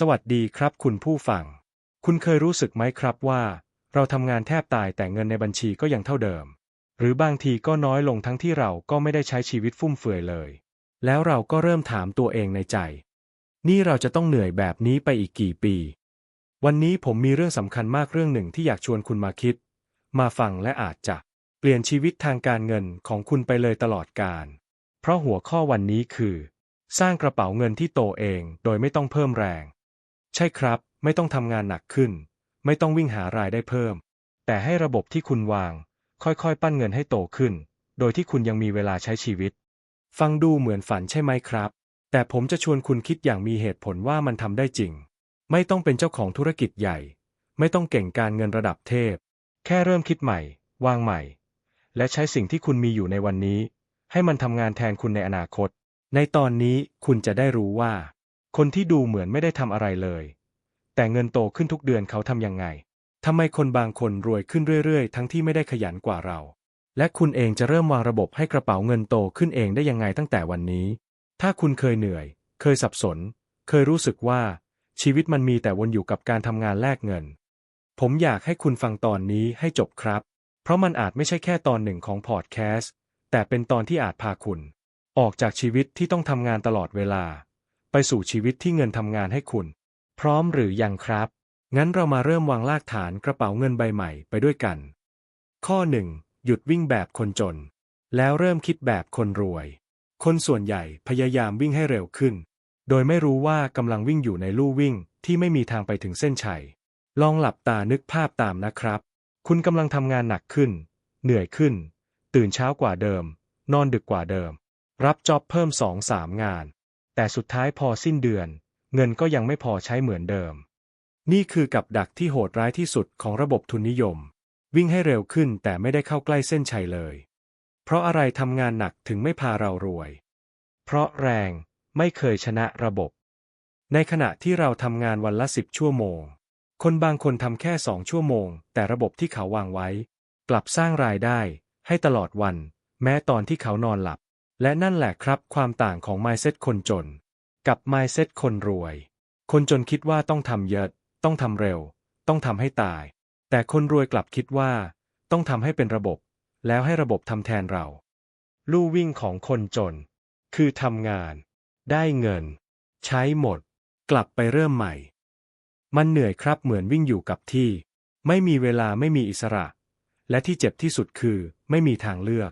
สวัสดีครับคุณผู้ฟัง คุณเคยรู้สึกไหมครับว่า เราทำงานแทบตายแต่เงินในบัญชีก็ยังเท่าเดิม หรือบางทีก็น้อยลงทั้งที่เราก็ไม่ได้ใช้ชีวิตฟุ่มเฟือยเลย แล้วเราก็เริ่มถามตัวเองในใจ นี่เราจะต้องเหนื่อยแบบนี้ไปอีกกี่ปี วันนี้ผมมีเรื่องสำคัญมากเรื่องหนึ่งที่อยากชวนคุณมาคิด มาฟังและอาจจะเปลี่ยนชีวิตทางการเงินของคุณไปเลยตลอดกาลเพราะหัวข้อวันนี้คือ สร้างกระเป๋าเงินที่โตเองโดยไม่ต้องเพิ่มแรง ใช่ครับ ไม่ต้องทำงานหนักขึ้น ไม่ต้องวิ่งหารายได้เพิ่ม แต่ให้ระบบที่คุณวาง ค่อยๆ ปั้นเงินให้โตขึ้น โดยที่คุณยังมีเวลาใช้ชีวิต ฟังดูเหมือนฝันใช่ไหมครับ แต่ผมจะชวนคุณคิดอย่างมีเหตุผลว่ามันทำได้จริง ไม่ต้องเป็นเจ้าของธุรกิจใหญ่ ไม่ต้องเก่งการเงินระดับเทพ แค่เริ่มคิดใหม่ วางใหม่ และใช้สิ่งที่คุณมีอยู่ในวันนี้ ให้มันทำงานแทนคุณในอนาคต ในตอนนี้คุณจะได้รู้ว่า คนที่ดูเหมือนไม่ได้ทำอะไรเลย แต่เงินโตขึ้นทุกเดือนเขาทำยังไงทำไมคนบางคนรวยขึ้นเรื่อย ๆ ทั้งที่ไม่ได้ขยันกว่าเรา และคุณเองจะเริ่มวางระบบให้กระเป๋าเงินโตขึ้นเองได้ยังไงตั้งแต่วันนี้ ถ้าคุณเคยเหนื่อย เคยสับสน เคยรู้สึกว่า ชีวิตมันมีแต่วนอยู่กับการทำงานแลกเงิน ผมอยากให้คุณฟังตอนนี้ให้จบครับ เพราะมันอาจไม่ใช่แค่ตอนหนึ่งของพอดแคสต์แต่เป็นตอนที่อาจพาคุณ ออกจากชีวิตที่ต้องทำงานตลอดเวลา ไปสู่ชีวิตที่เงินทำงานให้คุณ พร้อมหรือยังครับ งั้นเรามาเริ่มวางรากฐานกระเป๋าเงินใบใหม่ไปด้วยกัน ข้อ 1. หยุดวิ่งแบบคนจน แล้วเริ่มคิดแบบคนรวย คนส่วนใหญ่พยายามวิ่งให้เร็วขึ้น โดยไม่รู้ว่ากำลังวิ่งอยู่ในลู่วิ่งที่ไม่มีทางไปถึงเส้นชัย ลองหลับตานึกภาพตามนะครับ คุณกำลังทำงานหนักขึ้น เหนื่อยขึ้น ตื่นเช้ากว่าเดิม นอนดึกกว่าเดิม รับจ็อบเพิ่มสองสามงาน แต่สุดท้ายพอสิ้นเดือน เงินก็ยังไม่พอใช้เหมือนเดิม นี่คือกับดักที่โหดร้ายที่สุดของระบบทุนนิยม วิ่งให้เร็วขึ้นแต่ไม่ได้เข้าใกล้เส้นชัยเลย เพราะอะไรทำงานหนักถึงไม่พาเรารวย เพราะแรงไม่เคยชนะระบบ ในขณะที่เราทำงานวันละสิบชั่วโมง คนบางคนทำแค่สองชั่วโมง แต่ระบบที่เขาวางไว้ กลับสร้างรายได้ให้ตลอดวัน แม้ตอนที่เขานอนหลับ และนั่นแหละครับความต่างของ mindset คนจน กับ mindset คนรวย คนจนคิดว่าต้องทำเยอะ ต้องทำเร็ว ต้องทำให้ตาย แต่คนรวยกลับคิดว่า ต้องทำให้เป็นระบบ แล้วให้ระบบทำแทนเรา ลู่วิ่งของคนจน คือทำงาน ได้เงิน ใช้หมด กลับไปเริ่มใหม่ มันเหนื่อยครับเหมือนวิ่งอยู่กับที่ ไม่มีเวลาไม่มีอิสระ และที่เจ็บที่สุดคือ ไม่มีทางเลือก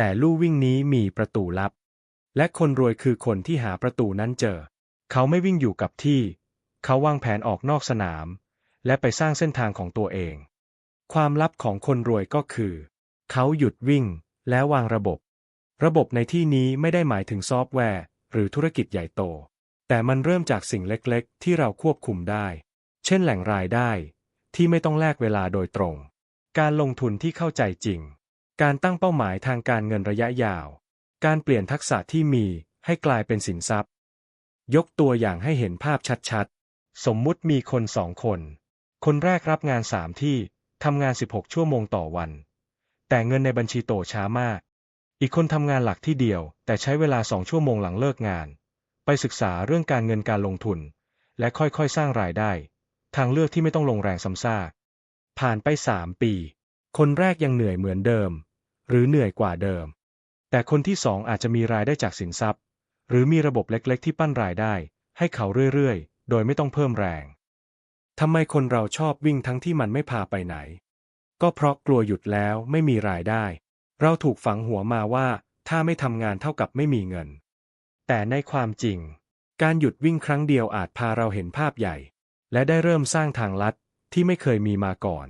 แต่ลู่วิ่งนี้มีประตูลับ และคนรวยคือคนที่หาประตูนั้นเจอ เขาไม่วิ่งอยู่กับที่ เขาวางแผนออกนอกสนาม และไปสร้างเส้นทางของตัวเอง ความลับของคนรวยก็คือ เขาหยุดวิ่งแล้ววางระบบ ระบบในที่นี้ไม่ได้หมายถึงซอฟต์แวร์ หรือธุรกิจใหญ่โต แต่มันเริ่มจากสิ่งเล็กๆ ที่เราควบคุมได้ เช่นแหล่งรายได้ที่ไม่ต้องแลกเวลาโดยตรง การลงทุนที่เข้าใจจริง การตั้งเป้าหมายทางการเงินระยะยาว การเปลี่ยนทักษะที่มีให้กลายเป็นสินทรัพย์ ยกตัวอย่างให้เห็นภาพชัดๆ สมมุติมีคนสองคน คนแรกรับงานสามที่ทำงาน 16 ชั่วโมงต่อวัน แต่เงินในบัญชีโตช้ามาก อีกคนทำงานหลักที่เดียว แต่ใช้เวลาสองชั่วโมงหลังเลิกงาน ไปศึกษาเรื่องการเงินการลงทุน และค่อยๆสร้างรายได้ ทางเลือกที่ไม่ต้องลงแรงซ้ำซากผ่านไปสามปี คนแรกยังเหนื่อยเหมือนเดิม หรือเหนื่อยกว่าเดิม แต่คนที่สองอาจจะมีรายได้จากสินทรัพย์ หรือมีระบบเล็กๆ ที่ปั้นรายได้ ให้เขาเรื่อยๆ โดยไม่ต้องเพิ่มแรงทำไมคนเราชอบวิ่งทั้งที่มันไม่พาไปไหน ก็เพราะกลัวหยุดแล้วไม่มีรายได้ เราถูกฝังหัวมาว่า ถ้าไม่ทำงานเท่ากับไม่มีเงิน แต่ในความจริง การหยุดวิ่งครั้งเดียวอาจพาเราเห็นภาพใหญ่ และได้เริ่มสร้างทางลัดที่ไม่เคยมีมาก่อน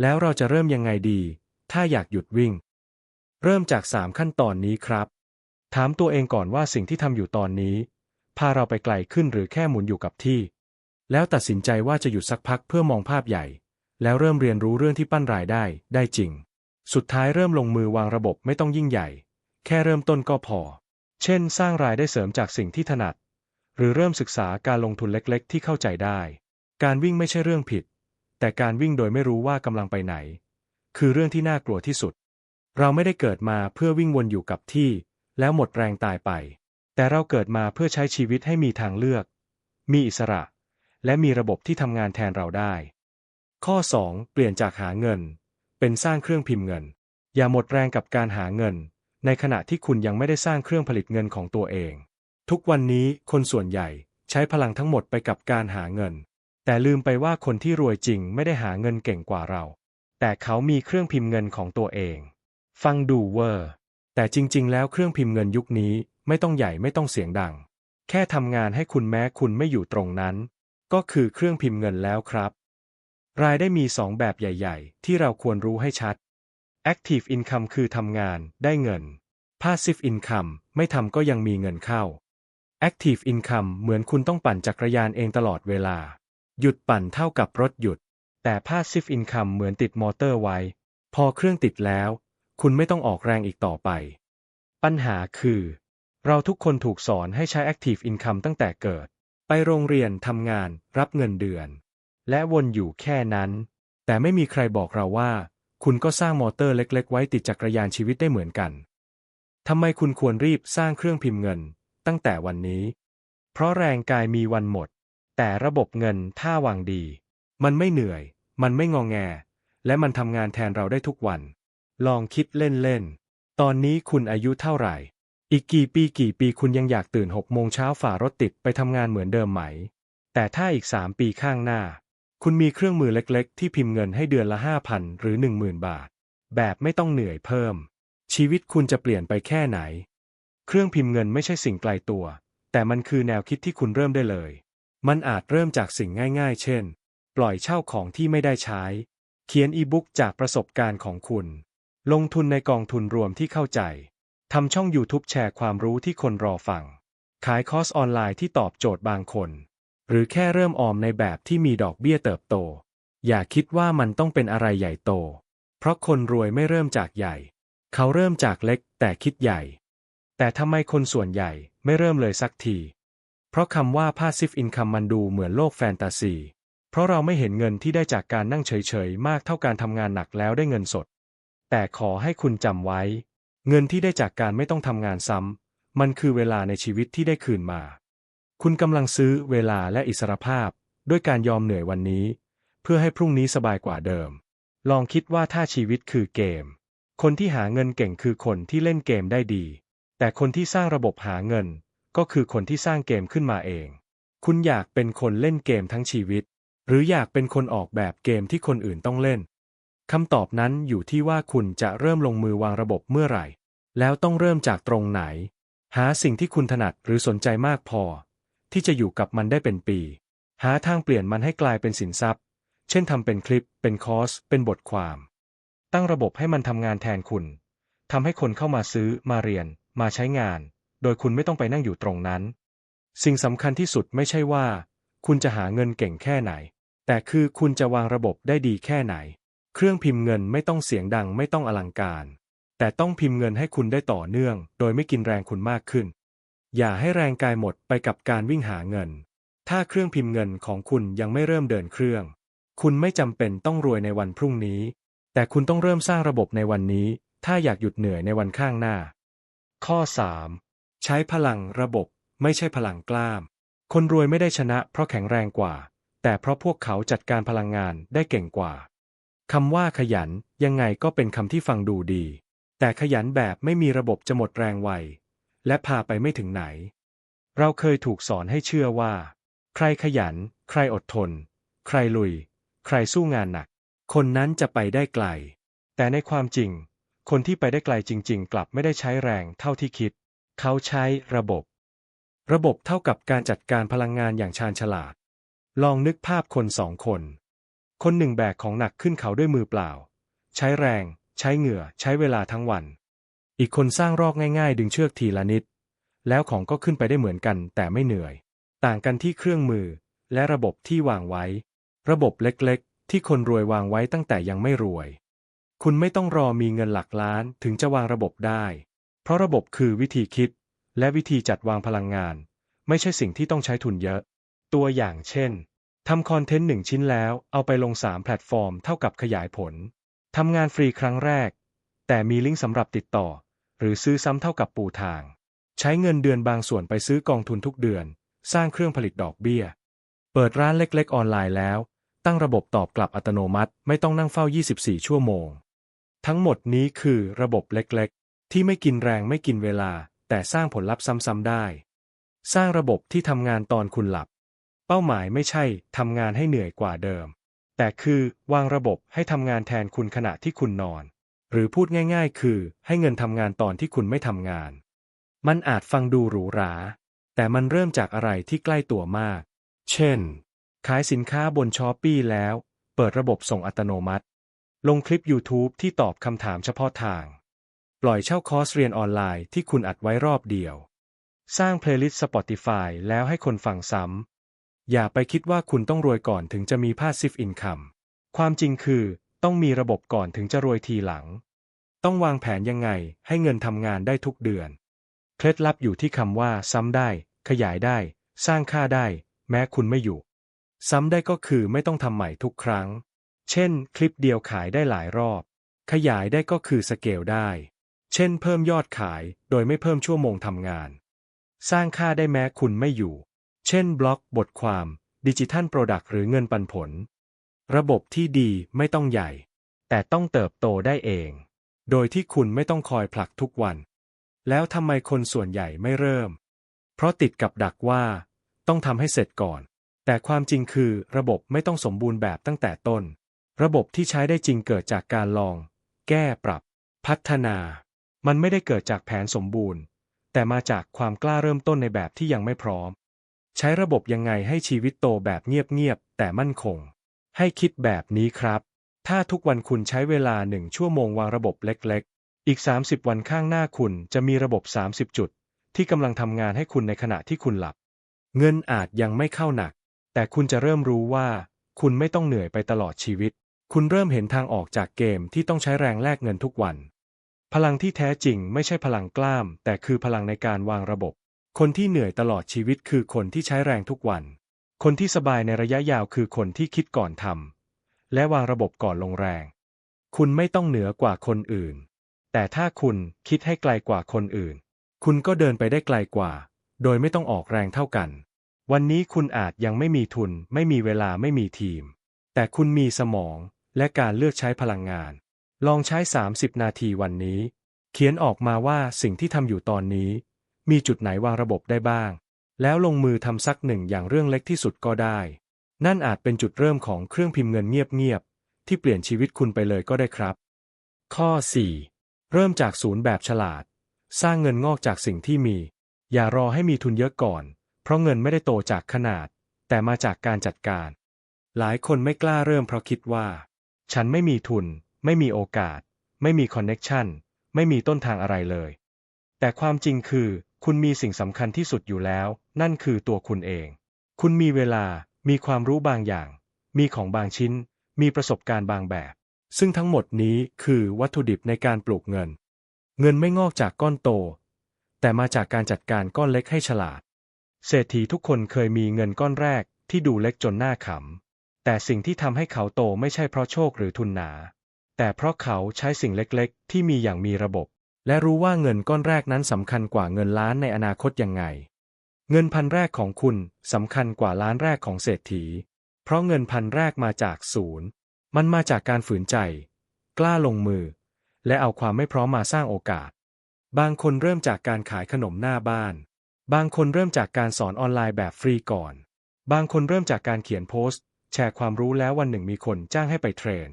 แล้วเราจะเริ่มยังไงดี ถ้าอยากหยุดวิ่ง เริ่มจากสามขั้นตอนนี้ครับ ถามตัวเองก่อนว่าสิ่งที่ทำอยู่ตอนนี้ พาเราไปไกลขึ้นหรือแค่หมุนอยู่กับที่ แล้วตัดสินใจว่าจะหยุดสักพักเพื่อมองภาพใหญ่ แล้วเริ่มเรียนรู้เรื่องที่ปั้นรายได้ได้จริง สุดท้ายเริ่มลงมือวางระบบไม่ต้องยิ่งใหญ่ แค่เริ่มต้นก็พอ เช่น สร้างรายได้เสริมจากสิ่งที่ถนัด หรือเริ่มศึกษาการลงทุนเล็กๆ ที่เข้าใจได้ การวิ่งไม่ใช่เรื่องผิด แต่การวิ่งโดยไม่รู้ว่ากำลังไปไหน คือเรื่องที่น่ากลัวที่สุด เราไม่ได้เกิดมาเพื่อวิ่งวนอยู่กับที่ แล้วหมดแรงตายไป แต่เราเกิดมาเพื่อใช้ชีวิตให้มีทางเลือก มีอิสระ และมีระบบที่ทำงานแทนเราได้ ข้อ 2 เปลี่ยนจากหาเงิน เป็นสร้างเครื่องพิมพ์เงิน อย่าหมดแรงกับการหาเงิน ในขณะที่คุณยังไม่ได้สร้างเครื่องผลิตเงินของตัวเอง ทุกวันนี้คนส่วนใหญ่ใช้พลังทั้งหมดไปกับการหาเงิน แต่ลืมไปว่าคนที่รวยจริงไม่ได้หาเงินเก่งกว่าเรา แต่เขามีเครื่องพิมพ์เงินของตัวเอง ฟังดูเวอร์ แต่จริง ๆ แล้วเครื่องพิมพ์เงินยุคนี้ไม่ต้องใหญ่ไม่ต้องเสียงดัง แค่ทำงานให้คุณแม้คุณไม่อยู่ตรงนั้น ก็คือเครื่องพิมพ์เงินแล้วครับ รายได้มีสองแบบใหญ่ ๆ ที่เราควรรู้ให้ชัด Active Income คือทำงานได้เงิน Passive Income ไม่ทำก็ยังมีเงินเข้า Active Income เหมือนคุณต้องปั่นจักรยานเองตลอดเวลา หยุดปั่นเท่ากับรถหยุด แต่ Passive Income เหมือนติดมอเตอร์ไว้ พอเครื่องติดแล้ว คุณไม่ต้องออกแรงอีกต่อไป ปัญหาคือ เราทุกคนถูกสอนให้ใช้ Active Income ตั้งแต่เกิด ไปโรงเรียนทำงาน รับเงินเดือน และวนอยู่แค่นั้น แต่ไม่มีใครบอกเราว่า คุณก็สร้างมอเตอร์เล็ก ๆ ไว้ติดจักรยานชีวิตได้เหมือนกันทำไมคุณควรรีบสร้างเครื่องพิมพ์เงิน ตั้งแต่วันนี้ เพราะแรงกายมีวันหมด แต่ระบบเงินถ้าวางดี มันไม่เหนื่อย มันไม่งองแง และมันทำงานแทนเราได้ทุกวัน ลองคิดเล่นๆ ตอนนี้คุณอายุเท่าไหร่ อีกกี่ปีกี่ปีคุณยังอยากตื่นหกโมงเช้าฝ่ารถติดไปทำงานเหมือนเดิมไหม แต่ถ้าอีกสามปีข้างหน้า คุณมีเครื่องมือเล็กๆ ที่พิมพ์เงินให้เดือนละห้าพันหรือหนึ่งหมื่นบาท แบบไม่ต้องเหนื่อยเพิ่ม ชีวิตคุณจะเปลี่ยนไปแค่ไหน เครื่องพิมพ์เงินไม่ใช่สิ่งไกลตัว แต่มันคือแนวคิดที่คุณเริ่มได้เลย มันอาจเริ่มจากสิ่งง่าย ๆ เช่น ปล่อยเช่าของที่ไม่ได้ใช้ เขียนอีบุ๊กจากประสบการณ์ของคุณ ลงทุนในกองทุนรวมที่เข้าใจ ทำช่อง YouTube แชร์ความรู้ที่คนรอฟัง ขายคอร์สออนไลน์ที่ตอบโจทย์บางคน หรือแค่เริ่มออมในแบบที่มีดอกเบี้ยเติบโต อย่าคิดว่ามันต้องเป็นอะไรใหญ่โต เพราะคนรวยไม่เริ่มจากใหญ่ เขาเริ่มจากเล็กแต่คิดใหญ่ แต่ทำไมคนส่วนใหญ่ไม่เริ่มเลยสักที เพราะคำว่า passive income มันดูเหมือนโลกแฟนตาซี เพราะเราไม่เห็นเงินที่ได้จากการนั่งเฉยๆ มากเท่าการทำงานหนักแล้วได้เงินสด แต่ขอให้คุณจำไว้ เงินที่ได้จากการไม่ต้องทำงานซ้ำ มันคือเวลาในชีวิตที่ได้คืนมา คุณกำลังซื้อเวลาและอิสรภาพ ด้วยการยอมเหนื่อยวันนี้ เพื่อให้พรุ่งนี้สบายกว่าเดิม ลองคิดว่าถ้าชีวิตคือเกม คนที่หาเงินเก่งคือคนที่เล่นเกมได้ดี แต่คนที่สร้างระบบหาเงิน ก็คือคนที่สร้างเกมขึ้นมาเอง คุณอยากเป็นคนเล่นเกมทั้งชีวิต หรืออยากเป็นคนออกแบบเกมที่คนอื่นต้องเล่น คำตอบนั้นอยู่ที่ว่าคุณจะเริ่มลงมือวางระบบเมื่อไหร่ แล้วต้องเริ่มจากตรงไหน หาสิ่งที่คุณถนัดหรือสนใจมากพอ ที่จะอยู่กับมันได้เป็นปี หาทางเปลี่ยนมันให้กลายเป็นสินทรัพย์ เช่นทำเป็นคลิป เป็นคอร์ส เป็นบทความ ตั้งระบบให้มันทำงานแทนคุณทำให้คนเข้ามาซื้อ มาเรียน มาใช้งาน โดยคุณไม่ต้องไปนั่งอยู่ตรงนั้น สิ่งสำคัญที่สุดไม่ใช่ว่า คุณจะหาเงินเก่งแค่ไหน แต่คือคุณจะวางระบบได้ดีแค่ไหน เครื่องพิมพ์เงินไม่ต้องเสียงดังไม่ต้องอลังการ แต่ต้องพิมพ์เงินให้คุณได้ต่อเนื่อง โดยไม่กินแรงคุณมากขึ้น อย่าให้แรงกายหมดไปกับการวิ่งหาเงิน ถ้าเครื่องพิมพ์เงินของคุณยังไม่เริ่มเดินเครื่อง คุณไม่จำเป็นต้องรวยในวันพรุ่งนี้ แต่คุณต้องเริ่มสร้างระบบในวันนี้ ถ้าอยากหยุดเหนื่อยในวันข้างหน้า ข้อ 3. ใช้พลังระบบไม่ใช่พลังกล้าม คนรวยไม่ได้ชนะเพราะแข็งแรงกว่า แต่เพราะพวกเขาจัดการพลังงานได้เก่งกว่า คำว่าขยันยังไงก็เป็นคำที่ฟังดูดี แต่ขยันแบบไม่มีระบบจะหมดแรงไว และพาไปไม่ถึงไหน เราเคยถูกสอนให้เชื่อว่า ใครขยัน ใครอดทน ใครลุย ใครสู้งานหนัก คนนั้นจะไปได้ไกล แต่ในความจริง คนที่ไปได้ไกลจริง ๆ กลับไม่ได้ใช้แรงเท่าที่คิด เขาใช้ระบบ ระบบเท่ากับการจัดการพลังงานอย่างชาญฉลาด ลองนึกภาพคนสองคน คนหนึ่งแบกของหนักขึ้นเขาด้วยมือเปล่า ใช้แรง ใช้เหงื่อ ใช้เวลาทั้งวัน อีกคนสร้างรอกง่ายๆ ดึงเชือกทีละนิด แล้วของก็ขึ้นไปได้เหมือนกัน แต่ไม่เหนื่อย ต่างกันที่เครื่องมือ และระบบที่วางไว้ ระบบเล็กๆ ที่คนรวยวางไว้ตั้งแต่ยังไม่รวย คุณไม่ต้องรอมีเงินหลักล้านถึงจะวางระบบได้ เพราะระบบคือวิธีคิด และวิธีจัดวางพลังงาน ไม่ใช่สิ่งที่ต้องใช้ทุนเยอะ ตัวอย่างเช่น ทำคอนเทนต์หนึ่งชิ้นแล้วเอาไปลง 3 แพลตฟอร์มเท่ากับขยายผล ทำงานฟรีครั้งแรก แต่มีลิงก์สำหรับติดต่อ หรือซื้อซ้ำเท่ากับปูทาง ใช้เงินเดือนบางส่วนไปซื้อกองทุนทุกเดือน สร้างเครื่องผลิตดอกเบี้ย เปิดร้านเล็กๆ ออนไลน์แล้ว ตั้งระบบตอบกลับอัตโนมัติไม่ต้องนั่งเฝ้า 24 ชั่วโมง ทั้งหมดนี้คือระบบเล็กๆ ที่ไม่กินแรงไม่กินเวลา แต่สร้างผลลัพธ์ซ้ำๆได้ สร้างระบบที่ทำงานตอนคุณหลับ เป้าหมายไม่ใช่ทำงานให้เหนื่อยกว่าเดิม แต่คือวางระบบให้ทำงานแทนคุณขณะที่คุณนอน หรือพูดง่ายๆ คือ ให้เงินทำงานตอนที่คุณไม่ทำงาน มันอาจฟังดูหรูหรา แต่มันเริ่มจากอะไรที่ใกล้ตัวมาก เช่น ขายสินค้าบนช้อปปีแล้ว เปิดระบบส่งอัตโนมัติ ลงคลิป YouTube ที่ตอบคำถามเฉพาะทาง ปล่อยเช่าคอร์สเรียนออนไลน์ที่คุณอัดไว้รอบเดียว สร้างเพลย์ลิสต์ Spotify แล้วให้คนฟังซ้ำ อย่าไปคิดว่าคุณต้องรวยก่อนถึงจะมี Passive Income ความจริงคือ ต้องมีระบบก่อนถึงจะรวยทีหลัง ต้องวางแผนยังไงให้เงินทำงานได้ทุกเดือน เคล็ดลับอยู่ที่คำว่า ซ้ำได้ ขยายได้ สร้างค่าได้ แม้คุณไม่อยู่ ซ้ำได้ก็คือไม่ต้องทำใหม่ทุกครั้ง เช่น คลิปเดียวขายได้หลายรอบ ขยายได้ก็คือสเกลได้ เช่น เพิ่มยอดขาย โดยไม่เพิ่มชั่วโมงทำงาน สร้างค่าได้แม้คุณไม่อยู่ เช่นบล็อกบทความ ดิจิทัลโปรดักต์หรือเงินปันผล ระบบที่ดีไม่ต้องใหญ่ แต่ต้องเติบโตได้เอง โดยที่คุณไม่ต้องคอยผลักทุกวัน แล้วทำไมคนส่วนใหญ่ไม่เริ่ม เพราะติดกับดักว่า ต้องทำให้เสร็จก่อน แต่ความจริงคือระบบไม่ต้องสมบูรณ์แบบตั้งแต่ต้น ระบบที่ใช้ได้จริงเกิดจากการลอง แก้ปรับ พัฒนา มันไม่ได้เกิดจากแผนสมบูรณ์ แต่มาจากความกล้าเริ่มต้นในแบบที่ยังไม่พร้อม ใช้ระบบยังไงให้ชีวิตโตแบบเงียบๆแต่มั่นคง ให้คิดแบบนี้ครับ ถ้าทุกวันคุณใช้เวลาหนึ่งชั่วโมงวางระบบเล็กๆ อีก 30 วันข้างหน้าคุณจะมีระบบ 30 จุด ที่กำลังทำงานให้คุณในขณะที่คุณหลับ เงินอาจยังไม่เข้าหนัก แต่คุณจะเริ่มรู้ว่า คุณไม่ต้องเหนื่อยไปตลอดชีวิต คุณเริ่มเห็นทางออกจากเกมที่ต้องใช้แรงแลกเงินทุกวัน พลังที่แท้จริงไม่ใช่พลังกล้าม แต่คือพลังในการวางระบบ คนที่เหนื่อยตลอดชีวิตคือคนที่ใช้แรงทุกวัน คนที่สบายในระยะยาวคือคนที่คิดก่อนทำและวางระบบก่อนลงแรง คุณไม่ต้องเหนือกว่าคนอื่น แต่ถ้าคุณคิดให้ไกลกว่าคนอื่น คุณก็เดินไปได้ไกลกว่า โดยไม่ต้องออกแรงเท่ากัน วันนี้คุณอาจยังไม่มีทุน ไม่มีเวลาไม่มีทีม แต่คุณมีสมองและการเลือกใช้พลังงาน ลองใช้ 30 นาทีวันนี้ เขียนออกมาว่าสิ่งที่ทำอยู่ตอนนี้ มีจุดไหนวางระบบได้บ้าง แล้วลงมือทำสักหนึ่งอย่างเรื่องเล็กที่สุดก็ได้ นั่นอาจเป็นจุดเริ่มของเครื่องพิมพ์เงินเงียบๆที่เปลี่ยนชีวิตคุณไปเลยก็ได้ครับ ข้อ 4 เริ่มจากศูนย์แบบฉลาด สร้างเงินงอกจากสิ่งที่มี อย่ารอให้มีทุนเยอะก่อน เพราะเงินไม่ได้โตจากขนาด แต่มาจากการจัดการ หลายคนไม่กล้าเริ่มเพราะคิดว่า ฉันไม่มีทุน ไม่มีโอกาส ไม่มีคอนเน็กชันไม่มีต้นทางอะไรเลย แต่ความจริงคือ คุณมีสิ่งสำคัญที่สุดอยู่แล้ว นั่นคือตัวคุณเอง คุณมีเวลา มีความรู้บางอย่าง มีของบางชิ้น มีประสบการณ์บางแบบ ซึ่งทั้งหมดนี้คือวัตถุดิบในการปลูกเงิน เงินไม่งอกจากก้อนโต แต่มาจากการจัดการก้อนเล็กให้ฉลาด เศรษฐีทุกคนเคยมีเงินก้อนแรกที่ดูเล็กจนหน้าขำ แต่สิ่งที่ทำให้เขาโตไม่ใช่เพราะโชคหรือทุนหนา แต่เพราะเขาใช้สิ่งเล็กๆ ที่มีอย่างมีระบบ และรู้ว่าเงินก้อนแรกนั้นสำคัญกว่าเงินล้านในอนาคตยังไง เงินพันแรกของคุณสำคัญกว่าล้านแรกของเศรษฐี เพราะเงินพันแรกมาจากศูนย์ มันมาจากการฝืนใจ กล้าลงมือ และเอาความไม่พร้อมมาสร้างโอกาส บางคนเริ่มจากการขายขนมหน้าบ้าน บางคนเริ่มจากการสอนออนไลน์แบบฟรีก่อน บางคนเริ่มจากการเขียนโพสต์ แชร์ความรู้แล้ววันหนึ่งมีคนจ้างให้ไปเทรน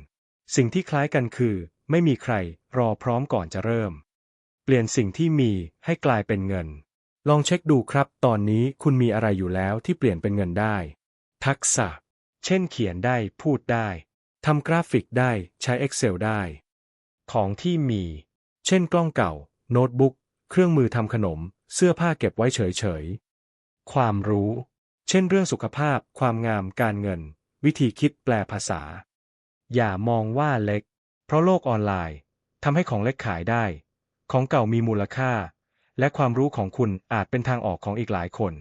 สิ่งที่คล้ายกันคือ ไม่มีใครรอพร้อมก่อนจะเริ่ม เปลี่ยนสิ่งที่มีให้กลายเป็นเงิน ลองเช็คดูครับ ตอนนี้คุณมีอะไรอยู่แล้วที่เปลี่ยนเป็นเงินได้ ทักษะ เช่น เขียนได้ พูดได้ ทำกราฟิกได้ ใช้ Excel ได้ ของที่มี เช่น กล้องเก่า โน้ตบุ๊ก เครื่องมือทำขนม เสื้อผ้าเก็บไว้เฉยๆ ความรู้ เช่น เรื่องสุขภาพ ความงาม การเงิน วิธีคิดแปลภาษา อย่ามองว่าเล็ก เพราะโลกออนไลน์ทำให้ของเล็กขายได้ ของเก่ามีมูลค่า และความรู้ของคุณอาจเป็นทางออกของอีกหลายคน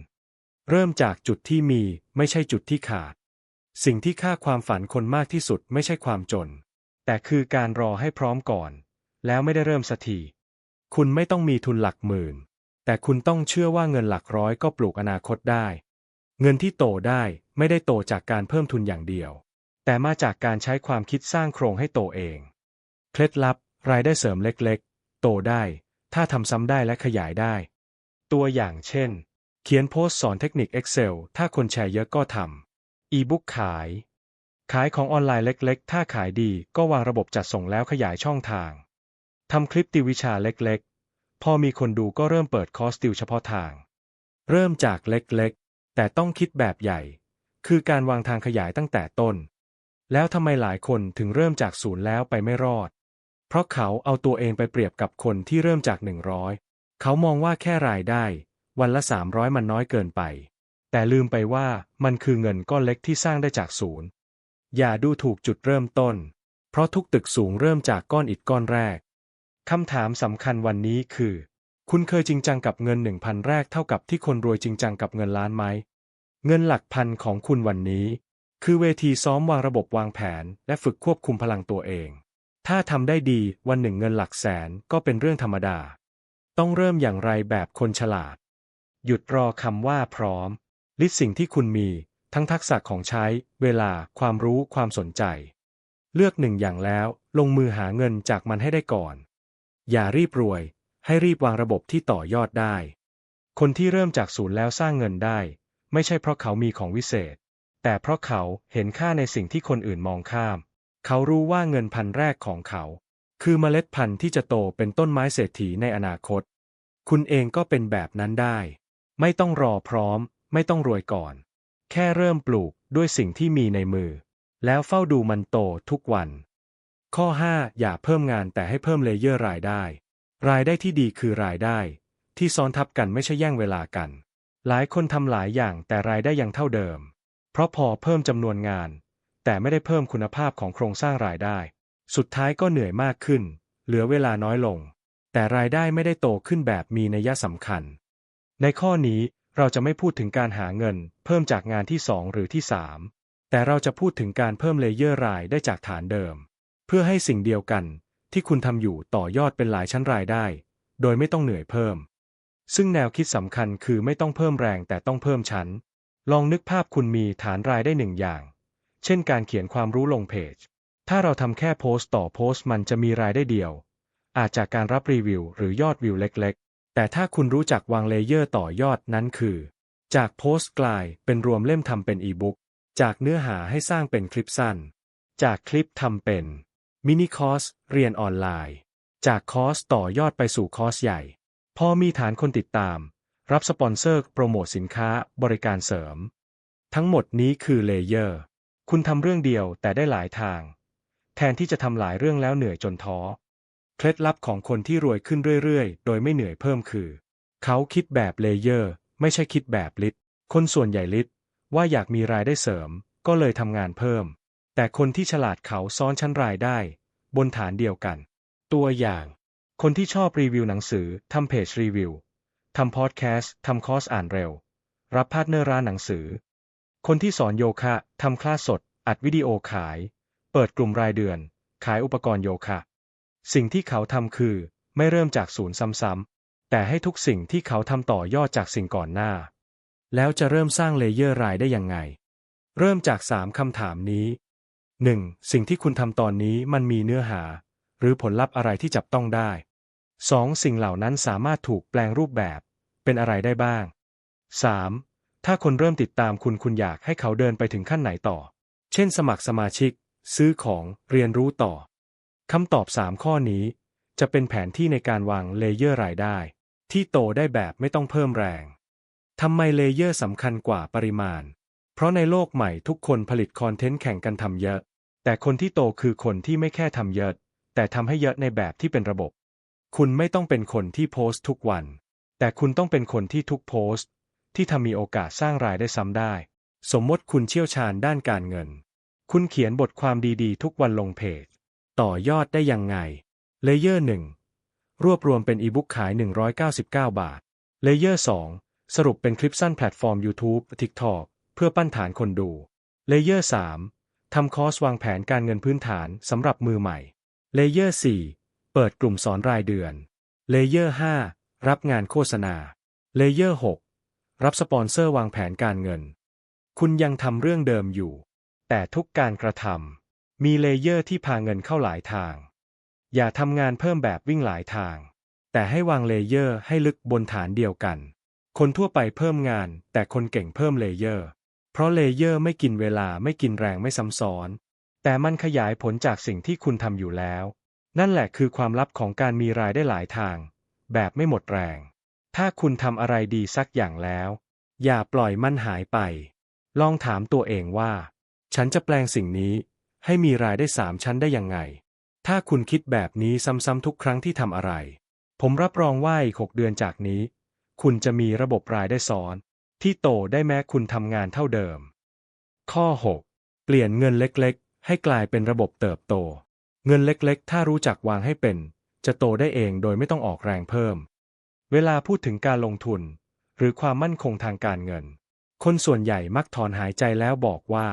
เริ่มจากจุดที่มีไม่ใช่จุดที่ขาด สิ่งที่ฆ่าความฝันคนมากที่สุดไม่ใช่ความจน แต่คือการรอให้พร้อมก่อน แล้วไม่ได้เริ่มสักทีคุณไม่ต้องมีทุนหลักหมื่น แต่คุณต้องเชื่อว่าเงินหลักร้อยก็ปลูกอนาคตได้ เงินที่โตได้ไม่ได้โตจากการเพิ่มทุนอย่างเดียว แต่มาจากการใช้ความคิดสร้างโครงให้โตเอง เคล็ดลับรายได้เสริมเล็กๆ โตได้ ถ้าทำซ้ำได้และขยายได้ ตัวอย่างเช่น เขียนโพสต์สอนเทคนิค Excel ถ้าคนแชร์เยอะก็ทำอีบุ๊กขาย ขายของออนไลน์เล็ก ๆ ถ้าขายดีก็วางระบบจัดส่งแล้วขยายช่องทางทำคลิปติววิชาเล็ก ๆ พอมีคนดูก็เริ่มเปิดคอร์สติวเฉพาะทาง เริ่มจากเล็ก ๆ แต่ต้องคิดแบบใหญ่ คือการวางทางขยายตั้งแต่ต้น แล้วทำไมหลายคนถึงเริ่มจากศูนย์แล้วไปไม่รอด เพราะเขาเอาตัวเองไปเปรียบกับคนที่เริ่มจากหนึ่งร้อยเขามองว่าแค่รายได้ วันละ300มันน้อยเกินไป แต่ลืมไปว่ามันคือเงินก้อนเล็กที่สร้างได้จากศูนย์ อย่าดูถูกจุดเริ่มต้น เพราะทุกตึกสูงเริ่มจากก้อนอิฐก้อนแรกคำถามสำคัญวันนี้คือ คุณเคยจริงจังกับเงินหนึ่งพันแรกเท่ากับที่คนรวยจริงจังกับเงินล้านไหม เงินหลักพันของคุณวันนี้ คือเวทีซ้อมวางระบบวางแผน และฝึกควบคุมพลังตัวเอง ถ้าทำได้ดีวันหนึ่งเงินหลักแสนก็เป็นเรื่องธรรมดา ต้องเริ่มอย่างไรแบบคนฉลาด หยุดรอคำว่าพร้อม ลิสสิ่งที่คุณมี ทั้งทักษะของใช้ เวลา ความรู้ ความสนใจ เลือกหนึ่งอย่างแล้ว ลงมือหาเงินจากมันให้ได้ก่อน อย่ารีบรวย ให้รีบวางระบบที่ต่อยอดได้ คนที่เริ่มจากศูนย์แล้วสร้างเงินได้ ไม่ใช่เพราะเขามีของวิเศษ แต่เพราะเขาเห็นค่าในสิ่งที่คนอื่นมองข้าม เขารู้ว่าเงินพันแรกของเขา คือเมล็ดพันธุ์ที่จะโตเป็นต้นไม้เศรษฐีในอนาคต คุณเองก็เป็นแบบนั้นได้ ไม่ต้องรอพร้อม ไม่ต้องรวยก่อน แค่เริ่มปลูกด้วยสิ่งที่มีในมือ แล้วเฝ้าดูมันโตทุกวัน ข้อ 5 อย่าเพิ่มงานแต่ให้เพิ่มเลเยอร์รายได้ รายได้ที่ดีคือรายได้ ที่ซ้อนทับกันไม่ใช่แย่งเวลากัน หลายคนทำหลายอย่างแต่รายได้ยังเท่าเดิม เพราะพอเพิ่มจำนวนงาน แต่ไม่ได้เพิ่มคุณภาพของโครงสร้างรายได้ สุดท้ายก็เหนื่อยมากขึ้น เหลือเวลาน้อยลง แต่รายได้ไม่ได้โตขึ้นแบบมีนัยสำคัญ ในข้อนี้เราจะไม่พูดถึงการหาเงิน เพิ่มจากงานที่ 2 หรือที่ 3 แต่เราจะพูดถึงการเพิ่มเลเยอร์รายได้จากฐานเดิม เพื่อให้สิ่งเดียวกัน ที่คุณทำอยู่ต่อยอดเป็นหลายชั้นรายได้ โดยไม่ต้องเหนื่อยเพิ่ม ซึ่งแนวคิดสำคัญคือไม่ต้องเพิ่มแรงแต่ต้องเพิ่มชั้น ลองนึกภาพคุณมีฐานรายได้หนึ่งอย่าง เช่นการเขียนความรู้ลงเพจ ถ้าเราทำแค่โพสต์ต่อโพสต์มันจะมีรายได้เดียว อาจจากการรับรีวิวหรือยอดวิวเล็กๆ แต่ถ้าคุณรู้จักวางเลเยอร์ต่อยอดนั้นคือ จากโพสต์กลายเป็นรวมเล่มทำเป็นอีบุ๊กจากเนื้อหาให้สร้างเป็นคลิปสั้น จากคลิปทำเป็นมินิคอร์สเรียนออนไลน์ จากคอร์สต่อยอดไปสู่คอร์สใหญ่ พอมีฐานคนติดตาม รับสปอนเซอร์โปรโมทสินค้าบริการเสริม ทั้งหมดนี้คือเลเยอร์ คุณทำเรื่องเดียวแต่ได้หลายทาง แทนที่จะทำหลายเรื่องแล้วเหนื่อยจนท้อ เคล็ดลับของคนที่รวยขึ้นเรื่อยๆ โดยไม่เหนื่อยเพิ่มคือ เขาคิดแบบเลเยอร์ ไม่ใช่คิดแบบลิตคนส่วนใหญ่ลิตว่าอยากมีรายได้เสริม ก็เลยทำงานเพิ่ม แต่คนที่ฉลาดเขาซ้อนชั้นรายได้ บนฐานเดียวกัน ตัวอย่าง คนที่ชอบรีวิวหนังสือทำเพจรีวิวทำพอดแคสต์ทำคอร์สอ่านเร็ว รับพาร์ทเนอร์ร้านหนังสือ คนที่สอนโยคะทำคลาสสด อัดวิดีโอขาย เปิดกลุ่มรายเดือน ขายอุปกรณ์โยคะ สิ่งที่เขาทำคือ ไม่เริ่มจากศูนย์ซ้ำๆแต่ให้ทุกสิ่งที่เขาทำต่อยอดจากสิ่งก่อนหน้า แล้วจะเริ่มสร้างเลเยอร์รายได้ยังไง เริ่มจากสามคำถามนี้ 1. สิ่งที่คุณทำตอนนี้มันมีเนื้อหา หรือผลลัพธ์อะไรที่จับต้องได้ 2. สิ่งเหล่านั้นสามารถถูกแปลงรูปแบบ เป็นอะไรได้บ้าง 3. ถ้าคนเริ่มติดตามคุณคุณอยากให้เขาเดินไปถึงขั้นไหนต่อ เช่นสมัครสมาชิก ซื้อของเรียนรู้ต่อคำตอบ 3 ข้อนี้ จะเป็นแผนที่ในการวางเลเยอร์รายได้ ที่โตได้แบบไม่ต้องเพิ่มแรงทำไมเลเยอร์สำคัญกว่าปริมาณ เพราะในโลกใหม่ทุกคนผลิตคอนเทนต์แข่งกันทำเยอะ แต่คนที่โตคือคนที่ไม่แค่ทำเยอะ แต่ทำให้เยอะในแบบที่เป็นระบบ คุณไม่ต้องเป็นคนที่โพสต์ทุกวัน แต่คุณต้องเป็นคนที่ทุกโพสต์ ที่ทำมีโอกาสสร้างรายได้ซ้ำได้ สมมติคุณเชี่ยวชาญด้านการเงิน คุณเขียนบทความดีๆ ทุกวันลงเพจ ต่อยอดได้ยังไง เลเยอร์ 1 รวบรวมเป็นอีบุ๊กขาย 199 บาท เลเยอร์ 2 สรุปเป็นคลิปสั้นแพลตฟอร์ม YouTube TikTok เพื่อปั้นฐานคนดู เลเยอร์ 3 ทำคอร์สวางแผนการเงินพื้นฐานสำหรับมือใหม่ เลเยอร์ 4 เปิดกลุ่มสอนรายเดือน เลเยอร์ 5 รับงานโฆษณา เลเยอร์ 6 รับสปอนเซอร์วางแผนการเงิน คุณยังทำเรื่องเดิมอยู่ แต่ทุกการกระทำมีเลเยอร์ที่พาเงินเข้าหลายทาง อย่าทำงานเพิ่มแบบวิ่งหลายทาง แต่ให้วางเลเยอร์ให้ลึกบนฐานเดียวกัน คนทั่วไปเพิ่มงาน แต่คนเก่งเพิ่มเลเยอร์ เพราะเลเยอร์ไม่กินเวลาไม่กินแรงไม่ซ้ำซ้อน แต่มันขยายผลจากสิ่งที่คุณทำอยู่แล้ว นั่นแหละคือความลับของการมีรายได้หลายทาง แบบไม่หมดแรง ถ้าคุณทำอะไรดีสักอย่างแล้ว อย่าปล่อยมันหายไป ลองถามตัวเองว่า ฉันจะแปลงสิ่งนี้ ให้มีรายได้สามชั้นได้ยังไง ถ้าคุณคิดแบบนี้ซ้ำๆทุกครั้งที่ทำอะไร ผมรับรองว่าอีกหกเดือนจากนี้ คุณจะมีระบบรายได้ซ้อน ที่โตได้แม้คุณทำงานเท่าเดิม ข้อ 6 เปลี่ยนเงินเล็กๆ ให้กลายเป็นระบบเติบโต เงินเล็กๆ ถ้ารู้จักวางให้เป็น จะโตได้เองโดยไม่ต้องออกแรงเพิ่ม เวลาพูดถึงการลงทุน หรือความมั่นคงทางการเงิน คนส่วนใหญ่มักถอนหายใจแล้วบอกว่า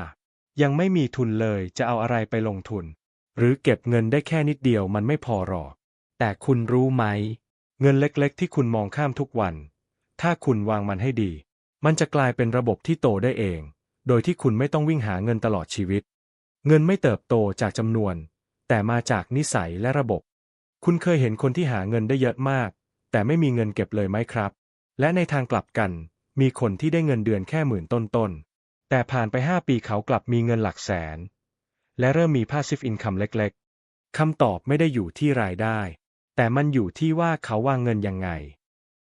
ยังไม่มีทุนเลยจะเอาอะไรไปลงทุน หรือเก็บเงินได้แค่นิดเดียวมันไม่พอหรอก แต่คุณรู้ไหม เงินเล็กๆ ที่คุณมองข้ามทุกวัน ถ้าคุณวางมันให้ดี มันจะกลายเป็นระบบที่โตได้เอง โดยที่คุณไม่ต้องวิ่งหาเงินตลอดชีวิต เงินไม่เติบโตจากจำนวน แต่มาจากนิสัยและระบบ คุณเคยเห็นคนที่หาเงินได้เยอะมาก แต่ไม่มีเงินเก็บเลยไหมครับ และในทางกลับกัน มีคนที่ได้เงินเดือนแค่หมื่นต้นๆ แต่ผ่านไป5ปีเขากลับมีเงินหลักแสน และเริ่มมี passive income เล็กๆ คำตอบไม่ได้อยู่ที่รายได้ แต่มันอยู่ที่ว่าเขาวางเงินยังไง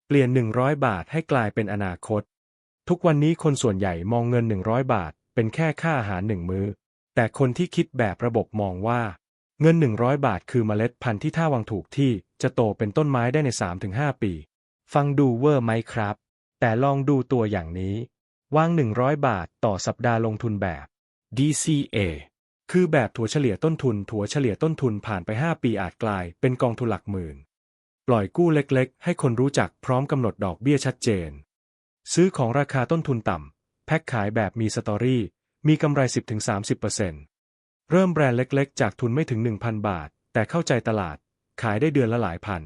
เปลี่ยน 100 บาทให้กลายเป็นอนาคต ทุกวันนี้คนส่วนใหญ่มองเงิน 100 บาท เป็นแค่ค่าอาหารหนึ่งมื้อ แต่คนที่คิดแบบระบบมองว่า เงิน 100 บาทคือเมล็ดพันธุ์ที่ถ้าวางถูกที่จะโตเป็นต้นไม้ได้ใน 3-5 ปี ฟังดูเวอร์ไหมครับ แต่ลองดูตัวอย่างนี้ วาง 100 บาทต่อสัปดาห์ลงทุนแบบ DCA คือแบบถัวเฉลี่ยต้นทุน ถัวเฉลี่ยต้นทุนผ่านไป 5 ปีอาจกลายเป็นกองทุนหลักหมื่น ปล่อยกู้เล็กๆ ให้คนรู้จักพร้อมกำหนดดอกเบี้ยชัดเจน ซื้อของราคาต้นทุนต่ำ แพ็คขายแบบมีสตอรี่ มีกำไร 10-30% เริ่มแบรนด์เล็กๆ จากทุนไม่ถึง 1,000 บาท แต่เข้าใจตลาด ขายได้เดือนละหลายพัน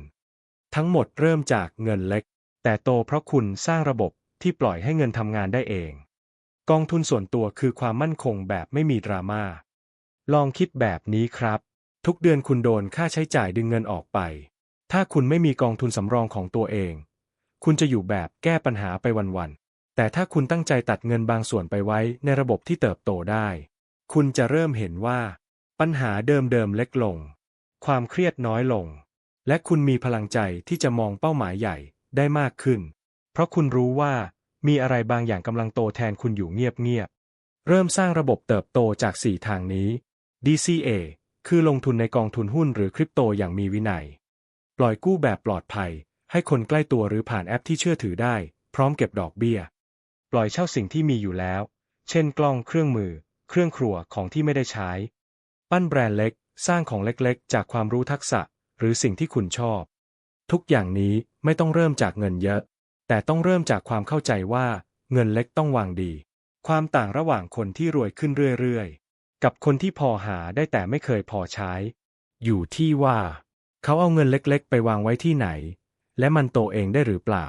ทั้งหมดเริ่มจากเงินเล็ก แต่โตเพราะคุณสร้างระบบที่ปล่อยให้เงินทำงานได้เอง กองทุนส่วนตัวคือความมั่นคงแบบไม่มีดราม่า ลองคิดแบบนี้ครับ ทุกเดือนคุณโดนค่าใช้จ่ายดึงเงินออกไป ถ้าคุณไม่มีกองทุนสำรองของตัวเอง คุณจะอยู่แบบแก้ปัญหาไปวันๆ แต่ถ้าคุณตั้งใจตัดเงินบางส่วนไปไว้ในระบบที่เติบโตได้ คุณจะเริ่มเห็นว่า ปัญหาเดิมๆเล็กลง ความเครียดน้อยลง และคุณมีพลังใจที่จะมองเป้าหมายใหญ่ได้มากขึ้น เพราะคุณรู้ว่ามีอะไรบางอย่างกำลังโตแทนคุณอยู่เงียบๆ เริ่มสร้างระบบเติบโตจาก 4 ทางนี้ DCA คือลงทุนในกองทุนหุ้นหรือคริปโตอย่างมีวินัย ปล่อยกู้แบบปลอดภัย ให้คนใกล้ตัวหรือผ่านแอปที่เชื่อถือได้ พร้อมเก็บดอกเบี้ย ปล่อยเช่าสิ่งที่มีอยู่แล้ว เช่นกล้องเครื่องมือ เครื่องครัวของที่ไม่ได้ใช้ ปั้นแบรนด์เล็ก สร้างของเล็กๆ จากความรู้ทักษะ หรือสิ่งที่คุณชอบ ทุกอย่างนี้ไม่ต้องเริ่มจากเงินเยอะ แต่ต้องเริ่มจากความเข้าใจว่า เงินเล็กต้องวางดี ความต่างระหว่างคนที่รวยขึ้นเรื่อยๆ กับคนที่พอหาได้แต่ไม่เคยพอใช้ อยู่ที่ว่า เขาเอาเงินเล็กๆ ไปวางไว้ที่ไหน และมันโตเองได้หรือเปล่า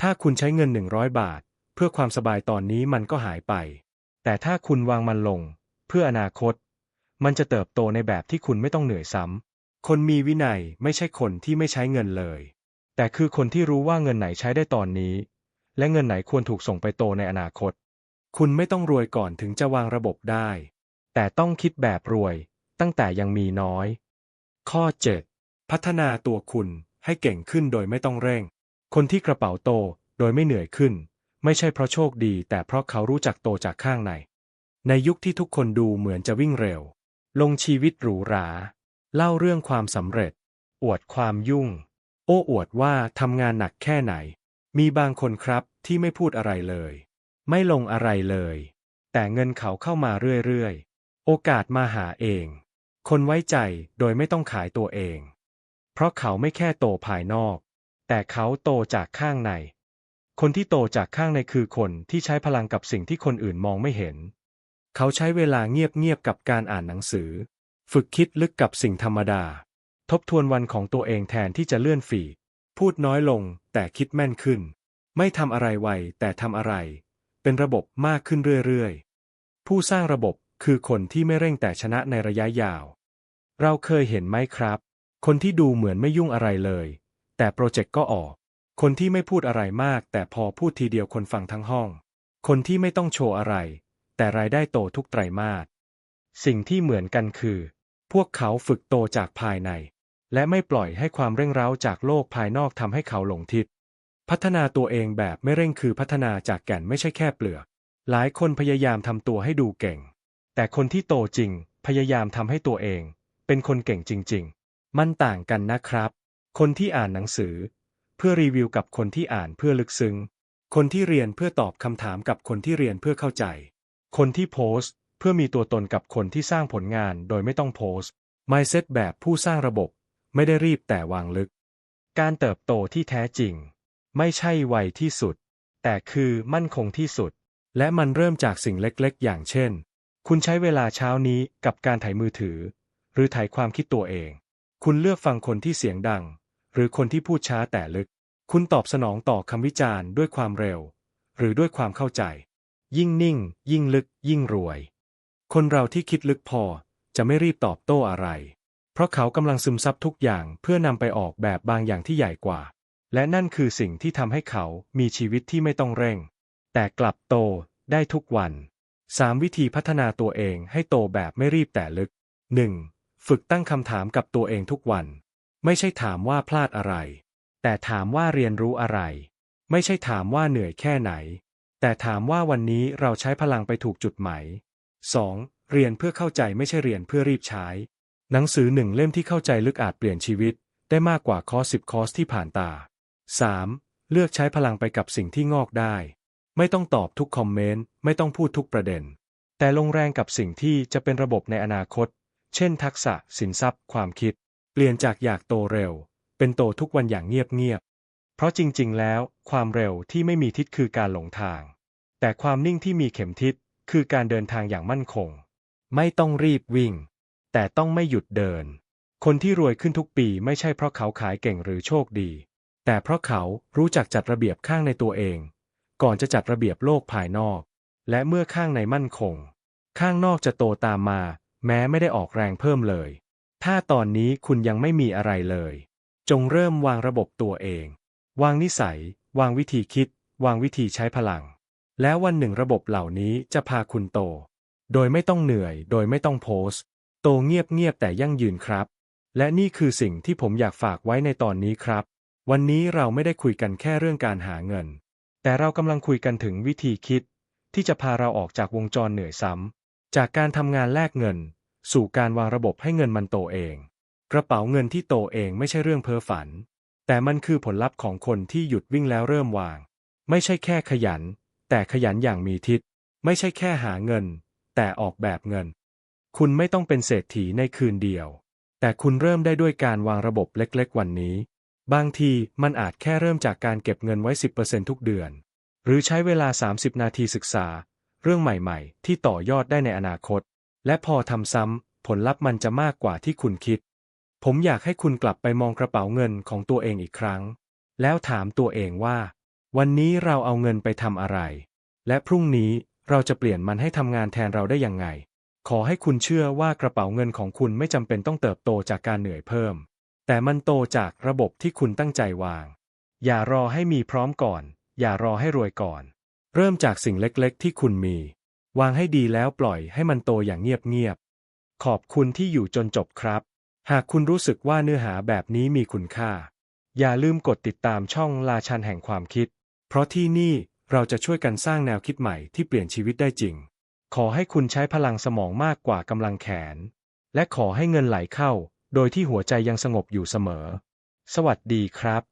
ถ้าคุณใช้เงิน 100 บาท เพื่อความสบายตอนนี้มันก็หายไป แต่ถ้าคุณวางมันลง เพื่ออนาคต มันจะเติบโตในแบบที่คุณไม่ต้องเหนื่อยซ้ำ คนมีวินัยไม่ใช่คนที่ไม่ใช้เงินเลย แต่คือคนที่รู้ว่าเงินไหนใช้ได้ตอนนี้ และเงินไหนควรถูกส่งไปโตในอนาคต คุณไม่ต้องรวยก่อนถึงจะวางระบบได้ แต่ต้องคิดแบบรวยตั้งแต่ยังมีน้อย ข้อ 7 พัฒนาตัวคุณให้เก่งขึ้นโดยไม่ต้องเร่ง คนที่กระเป๋าโตโดยไม่เหนื่อยขึ้น ไม่ใช่เพราะโชคดี แต่เพราะเขารู้จักโตจากข้างใน ในยุคที่ทุกคนดูเหมือนจะวิ่งเร็ว ลงชีวิตหรูหรา เล่าเรื่องความสำเร็จ อวดความยุ่ง โอ้อวดว่าทำงานหนักแค่ไหน มีบางคนครับที่ไม่พูดอะไรเลย ไม่ลงอะไรเลย แต่เงินเขาเข้ามาเรื่อยๆ โอกาสมาหาเอง คนไว้ใจโดยไม่ต้องขายตัวเอง เพราะเขาไม่แค่โตภายนอก แต่เขาโตจากข้างใน คนที่โตจากข้างในคือคนที่ใช้พลังกับสิ่งที่คนอื่นมองไม่เห็น เขาใช้เวลาเงียบๆกับการอ่านหนังสือ ฝึกคิดลึกกับสิ่งธรรมดา ทบทวนวันของตัวเองแทนที่จะเลื่อนฟีพูดน้อยลงแต่คิดแม่นขึ้น ไม่ทำอะไรไวแต่ทำอะไร เป็นระบบมากขึ้นเรื่อยๆ ผู้สร้างระบบคือคนที่ไม่เร่งแต่ชนะในระยะยาว เราเคยเห็นไหมครับ คนที่ดูเหมือนไม่ยุ่งอะไรเลย แต่โปรเจกต์ก็ออก คนที่ไม่พูดอะไรมาก แต่พอพูดทีเดียวคนฟังทั้งห้อง คนที่ไม่ต้องโชว์อะไร แต่รายได้โตทุกไตรมาสสิ่งที่เหมือนกันคือ พวกเขาฝึกโตจากภายใน และไม่ปล่อยให้ความเร่งเร้าจากโลกภายนอกทำให้เขาหลงทิศ พัฒนาตัวเองแบบไม่เร่งคือพัฒนาจากแก่นไม่ใช่แค่เปลือก หลายคนพยายามทำตัวให้ดูเก่ง แต่คนที่โตจริง พยายามทำให้ตัวเอง เป็นคนเก่งจริง ๆ มันต่างกันนะครับ คนที่อ่านหนังสือ พื่อรีวิวกับคนที่อ่านเพื่อลึกซึ้ง คนที่เรียนเพื่อตอบคำถามกับคนที่เรียนเพื่อเข้าใจ คนที่โพสต์ เพื่อมีตัวตนกับคนที่สร้างผลงานโดยไม่ต้องโพสต์ mindset แบบผู้สร้างระบบ ไม่ได้รีบแต่วางลึก การเติบโตที่แท้จริง ไม่ใช่ไวที่สุด แต่คือมั่นคงที่สุด และมันเริ่มจากสิ่งเล็กๆ อย่างเช่น คุณใช้เวลาเช้านี้กับการถ่ายมือถือ หรือถ่ายความคิดตัวเอง คุณเลือกฟังคนที่เสียงดัง หรือคนที่พูดช้าแต่ลึก คุณตอบสนองต่อคำวิจารณ์ด้วยความเร็ว หรือด้วยความเข้าใจ ยิ่งนิ่ง ยิ่งลึก ยิ่งรวย คนเราที่คิดลึกพอจะไม่รีบตอบโต้อะไร เพราะเขากำลังซึมซับทุกอย่างเพื่อนำไปออกแบบบางอย่างที่ใหญ่กว่า และนั่นคือสิ่งที่ทำให้เขามีชีวิตที่ไม่ต้องเร่ง แต่กลับโตได้ทุกวัน 3 วิธีพัฒนาตัวเองให้โตแบบไม่รีบแต่ลึก 1. ฝึกตั้งคำถามกับตัวเองทุกวัน ไม่ใช่ถามว่าพลาดอะไร แต่ถามว่าเรียนรู้อะไร ไม่ใช่ถามว่าเหนื่อยแค่ไหน แต่ถามว่าวันนี้เราใช้พลังไปถูกจุดไหม 2. เรียนเพื่อเข้าใจไม่ใช่เรียนเพื่อรีบใช้ หนังสือหนึ่งเล่มที่เข้าใจลึกอาจเปลี่ยนชีวิต ได้มากกว่าคอร์สสิบคอร์สที่ผ่านตา 3. เลือกใช้พลังไปกับสิ่งที่งอกได้ ไม่ต้องตอบทุกคอมเมนต์ไม่ต้องพูดทุกประเด็น แต่ลงแรงกับสิ่งที่จะเป็นระบบในอนาคต เช่น ทักษะ สินทรัพย์ ความคิด เปลี่ยนจากอยากโตเร็ว เป็นโตทุกวันอย่างเงียบๆ เพราะจริงๆ แล้ว ความเร็วที่ไม่มีทิศคือการหลงทาง แต่ความนิ่งที่มีเข็มทิศคือการเดินทางอย่างมั่นคง ไม่ต้องรีบวิ่ง แต่ต้องไม่หยุดเดิน คนที่รวยขึ้นทุกปีไม่ใช่เพราะเขาขายเก่งหรือโชคดี แต่เพราะเขารู้จักจัดระเบียบข้างในตัวเอง ก่อนจะจัดระเบียบโลกภายนอก และเมื่อข้างในมั่นคง ข้างนอกจะโตตามมา แม้ไม่ได้ออกแรงเพิ่มเลย ถ้าตอนนี้คุณยังไม่มีอะไรเลย จงเริ่มวางระบบตัวเอง วางนิสัย วางวิธีคิด วางวิธีใช้พลัง แล้ววันหนึ่งระบบเหล่านี้จะพาคุณโต โดยไม่ต้องเหนื่อย โดยไม่ต้องโพสต์ โตเงียบๆแต่ยั่งยืนครับ และนี่คือสิ่งที่ผมอยากฝากไว้ในตอนนี้ครับ วันนี้เราไม่ได้คุยกันแค่เรื่องการหาเงิน แต่เรากำลังคุยกันถึงวิธีคิด ที่จะพาเราออกจากวงจรเหนื่อยซ้ำจากการทำงานแลกเงิน สู่การวางระบบให้เงินมันโตเอง กระเป๋าเงินที่โตเองไม่ใช่เรื่องเพ้อฝัน แต่มันคือผลลัพธ์ของคนที่หยุดวิ่งแล้วเริ่มวาง ไม่ใช่แค่ขยัน แต่ขยันอย่างมีทิศ ไม่ใช่แค่หาเงิน แต่ออกแบบเงิน คุณไม่ต้องเป็นเศรษฐีในคืนเดียว แต่คุณเริ่มได้ด้วยการวางระบบเล็กๆ วันนี้ บางทีมันอาจแค่เริ่มจากการเก็บเงินไว้ 10%ทุกเดือน หรือใช้เวลา 30 นาทีศึกษา เรื่องใหม่ ๆ ที่ต่อยอดได้ในอนาคต และพอทำซ้ำผลลัพธ์มันจะมากกว่าที่คุณคิด ผมอยากให้คุณกลับไปมองกระเป๋าเงินของตัวเองอีกครั้ง แล้วถามตัวเองว่า วันนี้เราเอาเงินไปทำอะไร และพรุ่งนี้เราจะเปลี่ยนมันให้ทำงานแทนเราได้ยังไง ขอให้คุณเชื่อว่ากระเป๋าเงินของคุณไม่จำเป็นต้องเติบโตจากการเหนื่อยเพิ่ม แต่มันโตจากระบบที่คุณตั้งใจวาง อย่ารอให้มีพร้อมก่อน อย่ารอให้รวยก่อน เริ่มจากสิ่งเล็กๆ ที่คุณมี วางให้ดีแล้วปล่อยให้มันโตอย่างเงียบๆขอบคุณที่อยู่จนจบครับ หากคุณรู้สึกว่าเนื้อหาแบบนี้มีคุณค่า อย่าลืมกดติดตามช่องลาชันแห่งความคิด เพราะที่นี่เราจะช่วยกันสร้างแนวคิดใหม่ที่เปลี่ยนชีวิตได้จริง ขอให้คุณใช้พลังสมองมากกว่ากำลังแขน และขอให้เงินไหลเข้า โดยที่หัวใจยังสงบอยู่เสมอ สวัสดีครับ